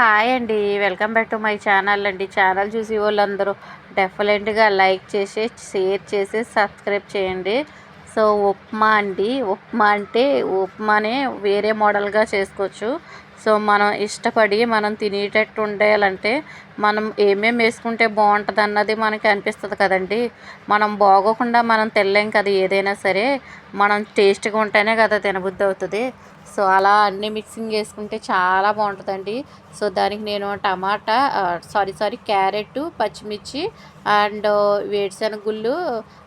Hi అండి. Welcome back to my channel అండి. Channel చూసి వాళ్ళందరూ డెఫినెట్గా లైక్ చేసి షేర్ చేసి సబ్స్క్రైబ్ చేయండి. సో ఉప్మా అండి. ఉప్మా అంటే ఉప్మానే వేరే మోడల్గా చేసుకోవచ్చు. సో మనం ఇష్టపడి మనం తినేటట్టు ఉండాలంటే మనం ఏమేమి వేసుకుంటే బాగుంటుంది అన్నది మనకి అనిపిస్తుంది కదండి. మనం బాగోకుండా మనం తెల్లేం కదా ఏదైనా సరే. మనం టేస్ట్గా ఉంటేనే కదా తినబుద్ధి అవుతుంది. సో అలా అన్నీ మిక్సింగ్ వేసుకుంటే చాలా బాగుంటుందండి. సో దానికి నేను టమాటా సారీ సారీ క్యారెట్ పచ్చిమిర్చి అండ్ వేరుశనగ గుళ్ళు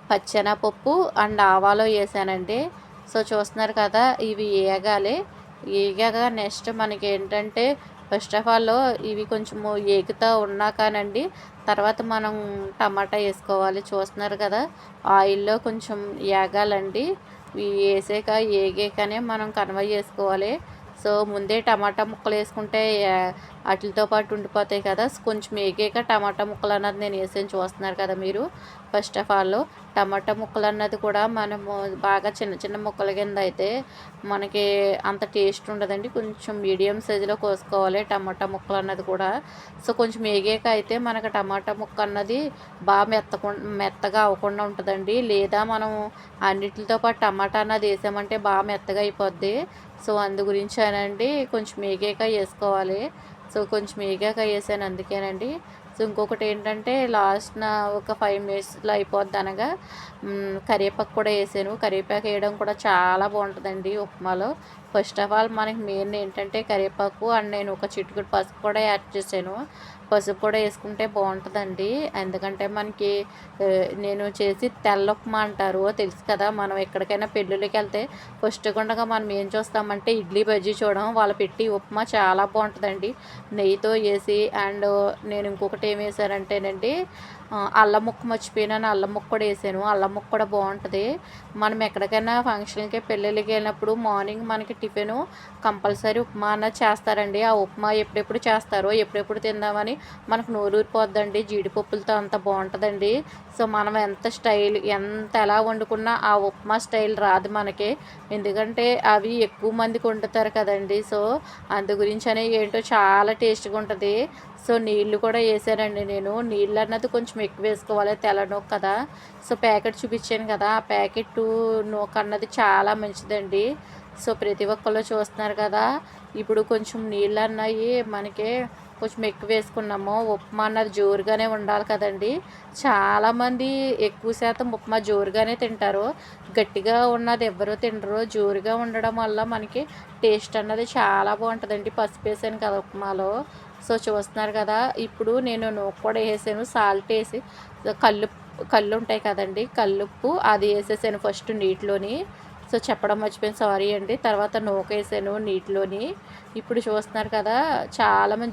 పచ్చెనపప్పు అండ్ ఆవాలు వేసానండి. సో చూస్తున్నారు కదా ఇవి ఏగాలి. వేగాక నెక్స్ట్ మనకి ఏంటంటే ఫస్ట్ ఆఫ్ ఆల్ ఇవి కొంచెము ఏగుతూ ఉన్నాకానండి తర్వాత మనం టమాటా వేసుకోవాలి. చూస్తున్నారు కదా ఆయిల్లో కొంచెం వేగాలండి వేసాక ఏగాకనే మనం కన్వై చేసుకోవాలి. సో ముందే టమాటా ముక్కలు వేసుకుంటే వాటితో పాటు ఉండిపోతాయి కదా. కొంచెం ఏగాక టమాటా ముక్కలు అన్నది నేను వేసేసి చూస్తున్నారు కదా మీరు. ఫస్ట్ ఆఫ్ ఆల్ టమాటా ముక్కలు అన్నది కూడా మనము బాగా చిన్న చిన్న ముక్కల కింద అయితే మనకి అంత టేస్ట్ ఉండదండి. కొంచెం మీడియం సైజులో కోసుకోవాలి టమాటా ముక్కలు అన్నది కూడా. సో కొంచెం ఏగాక అయితే మనకు టమాటా ముక్క అన్నది బాగా మెత్తకుండా మెత్తగా అవ్వకుండా ఉంటుందండి. లేదా మనం అన్నిటితో పాటు టమాటా అన్నది వేసామంటే బాగా మెత్తగా అయిపోద్ది. సో అందు గురించేనండి కొంచెం ఏకేక వేసుకోవాలి సో కొంచెం ఏకేక వేసాను అందుకేనండి. సో ఇంకొకటి ఏంటంటే లాస్ట్న ఒక ఫైవ్ మినిట్స్లో అయిపోద్ది అనగా కరివేపాకు కూడా వేసాను. కరివేపాకు వేయడం కూడా చాలా బాగుంటుందండి ఉప్మాలో. ఫస్ట్ ఆఫ్ ఆల్ మనకి మెయిన్ ఏంటంటే కరివేపాకు అండ్ నేను ఒక చిటుకుడు పసుపు కూడా యాడ్ చేశాను. పసుపు కూడా వేసుకుంటే బాగుంటుందండి. ఎందుకంటే మనకి నేను చేసి తెల్ల ఉప్మా అంటారు. తెలుసు కదా మనం ఎక్కడికైనా పెళ్ళిళ్ళకి వెళ్తే ఫస్ట్ గుండగా మనం ఏం చూస్తామంటే ఇడ్లీ బజ్జీ చూడడం వాళ్ళు పెట్టి ఉప్మా చాలా బాగుంటుందండి. నెయ్యితో వేసి అండ్ నేను ఇంకొకటి ఏం వేసానంటేనండి అల్లం ముక్క మర్చిపోయినాను. అల్లం ముక్క కూడా వేసాను. అల్లం ముక్క కూడా బాగుంటుంది. మనం ఎక్కడికైనా ఫంక్షన్కి పెళ్ళిళ్ళకి వెళ్ళినప్పుడు మార్నింగ్ మనకి టిఫిన్ కంపల్సరీ ఉప్మా అన్నది చేస్తారండి. ఆ ఉప్మా ఎప్పుడెప్పుడు చేస్తారో ఎప్పుడెప్పుడు తిందామని మనకు నోరూరిపోద్దండి జీడిపప్పులతో అంత బాగుంటుందండి. సో మనం ఎంత స్టైల్ ఎంత ఎలా వండుకున్నా ఆ ఉప్మా స్టైల్ రాదు మనకి. ఎందుకంటే అవి ఎక్కువ మందికి వండుతారు కదండి. సో అందు గురించి అనే ఏంటో చాలా టేస్ట్గా ఉంటుంది. సో నీళ్ళు కూడా వేసానండి నేను. నీళ్ళు అన్నది కొంచెం ఎక్కువ వేసుకోవాలి తెల్ల కదా. సో ప్యాకెట్ చూపించాను కదా. ఆ ప్యాకెట్ నూక అన్నది చాలా మంచిదండి. సో ప్రతి ఒక్కళ్ళు చూస్తున్నారు కదా. ఇప్పుడు కొంచెం నీళ్ళు అన్నాయి మనకి కొంచెం ఎక్కువ వేసుకున్నాము. ఉప్మా అన్నది జోరుగానే ఉండాలి కదండి. చాలామంది ఎక్కువ శాతం ఉప్మా జోరుగానే తింటారు. గట్టిగా ఉన్నది ఎవరు తినరు. జోరుగా ఉండడం వల్ల మనకి టేస్ట్ అన్నది చాలా బాగుంటుందండి. పసుపు వేసాను కదా ఉప్మాలో. సో చూస్తున్నారు కదా ఇప్పుడు నేను నూక కూడా వేసాను సాల్ట్ వేసి కళ్ళు కళ్ళు ఉంటాయి కదండి. కల్లుప్పు అది వేసేసాను ఫస్ట్ నీటిలోని. సో చెప్పడం మర్చిపోయాను. సారీ అండి. తర్వాత నూక వేసాను నీటిలోని. ఇప్పుడు చూస్తున్నారు కదా చాలామంది